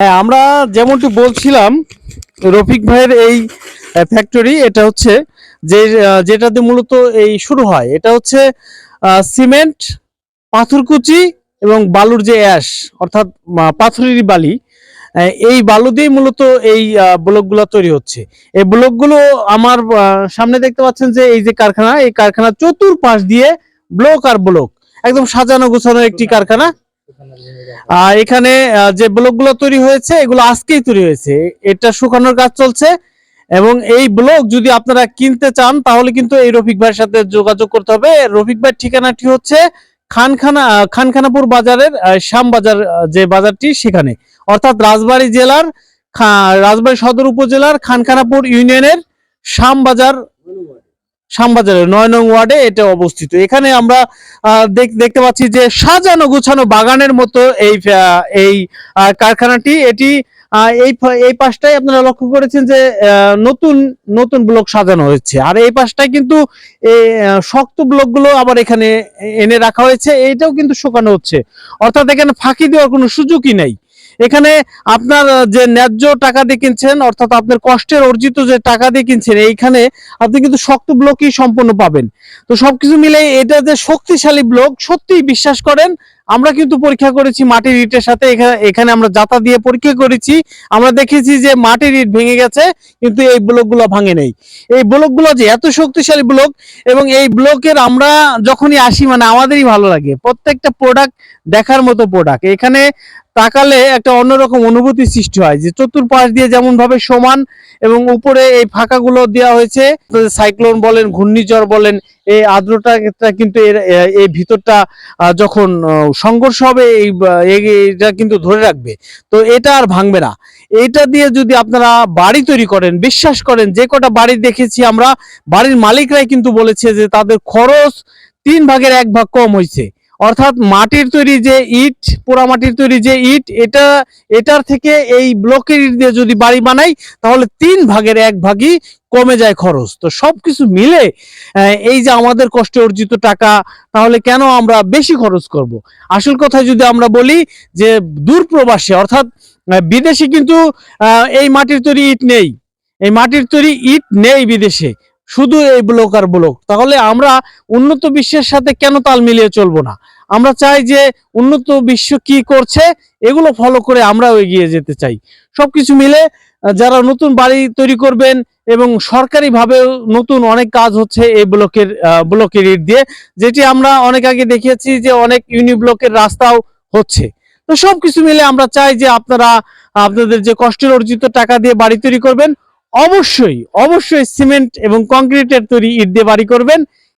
হ্যাঁ আমরা যেমনটি বলছিলাম, রফিক ভাইয়ের এই ফ্যাক্টরি এটা হচ্ছে যে যেটাতে মূলত এই শুরু হয়, এটা হচ্ছে সিমেন্ট, পাথরকুচি এবং বালুর যে অ্যাশ, অর্থাৎ পাথরেরই বালি এই বালু দিয়ে মূলত এই ব্লকগুলো তৈরি হচ্ছে। এই ব্লকগুলো আমার সামনে দেখতে পাচ্ছেন যে, এই যে কারখানা, এই কারখানা চতুর্পাশ দিয়ে ব্লক আর ব্লক, একদম সাজানো গোছানো একটি কারখানা। আর এখানে যে ব্লকগুলো তৈরি হয়েছে, এগুলো আজকেই তৈরি হয়েছে। এটা শুকানোর কাজ চলছে এবং এই ব্লক যদি আপনারা কিনতে চান, তাহলে কিন্তু এই রফিক ভাইয়ের সাথে যোগাযোগ করতে হবে। রফিক ভাইয়ের ঠিকানাটি হচ্ছে খানখানা খানখানাপুর বাজারের শ্যামবাজার যে বাজারটি সেখানে। অর্থাৎ রাজবাড়ী জেলার রাজবাড়ী সদর উপজেলার খানখানাপুর ইউনিয়নের শ্যামবাজার শ্যামবাজারের নয় নং ওয়ার্ডে এটা অবস্থিত। এখানে আমরা দেখতে পাচ্ছি যে সাজানো গুছানো বাগানের মতো এই এই কারখানাটি। এটি এই এই পাশটাই আপনারা লক্ষ্য করেছেন যে নতুন নতুন ব্লক সাজানো হয়েছে। আর এই পাশটায় কিন্তু শক্ত ব্লকগুলো আবার এখানে এনে রাখা হয়েছে। এইটাও কিন্তু শুকানো হচ্ছে। অর্থাৎ এখানে ফাঁকি দেওয়ার কোনো সুযোগই নাই। এখানে আপনার যে ন্যায্য টাকা দিয়ে কিনছেন, অর্থাৎ আপনার কষ্টের অর্জিত যে টাকা দিয়ে কিনছেন, এইখানে আপনি কিন্তু শক্ত ব্লকই সম্পূর্ণ পাবেন। তো সবকিছু মিলে এটা যে শক্তিশালী ব্লক, সত্যিই বিশ্বাস করেন, আমরা কিন্তু পরীক্ষা করেছি মাটির ইটের সাথে এখানে আমরা যাতা দিয়ে পরীক্ষা করেছি, আমরা দেখেছি যে মাটির ইট ভেঙে গেছে, কিন্তু এই ব্লকগুলো ভাঙে নেই। এই ব্লকগুলো যে এত শক্তিশালী ব্লক, এবং এই ব্লকের আমরা যখনই আসি মানে আমাদেরই ভালো লাগে। প্রত্যেকটা প্রোডাক্ট দেখার মতো প্রোডাক্ট এখানে তাকালে একটা অন্যরকম অনুভূতি সৃষ্টি হয় যে চতুর্পাশ দিয়ে যেমন ভাবে সমান এবং উপরে এই ফাঁকাগুলো দেওয়া হয়েছে, সাইক্লোন বলেন, ঘূর্ণিঝড় বলেন, এই আর্দ্রতা কিন্তু এর এই ভিতরটা যখন সংঘর্ষ হবে, এই- এটা কিন্তু ধরে রাখবে। তো এটা আর ভাঙবে না। এটা দিয়ে যদি আপনারা বাড়ি তৈরি করেন, বিশ্বাস করেন, যে কটা বাড়ি দেখেছি আমরা, বাড়ির মালিকরাই কিন্তু বলেছে যে তাদের খরচ তিন ভাগের এক ভাগ কম হয়েছে অর্থাৎ মাটির তৈরি যে ইট, পোড়া মাটির তৈরি যে ইট, এটা, এটার থেকে এই ব্লকের ইট দিয়ে যদি বাড়ি বানাই, তাহলে তিন ভাগের এক ভাগই কমে যায় খরচ। তো সবকিছু মিলে এই যে আমাদের কষ্টে অর্জিত টাকা, তাহলে কেন আমরা বেশি খরচ করব? আসল কথা যদি আমরা বলি যে দূর প্রবাসে, অর্থাৎ বিদেশে কিন্তু এই মাটির তৈরি ইট নেই। এই মাটির তৈরি ইট নেই বিদেশে। শুধু এই ব্লক আর ব্লক। তাহলে আমরা উন্নত বিশ্বের সাথে কেন তাল মিলিয়ে চলবো না? আমরা চাই যে উন্নত বিশ্ব কি করছে, এগুলো ফলো করে আমরাও এগিয়ে যেতে চাই। সবকিছু মিলে যারা নতুন বাড়ি তৈরি করবেন এবং সরকারিভাবেও নতুন অনেক কাজ হচ্ছে এই ব্লকের ব্লকের ইট দিয়ে, যেটি আমরা অনেক আগে দেখিয়েছি যে অনেক ইউনি ব্লকের রাস্তাও হচ্ছে। তো সবকিছু মিলে আমরা চাই যে আপনারা, আপনাদের যে কষ্টের অর্জিত টাকা দিয়ে বাড়ি তৈরি করবেন অবশ্যই অবশ্যই সিমেন্ট এবং কংক্রিটের তৈরি ইট দিয়ে বাড়ি করবেন।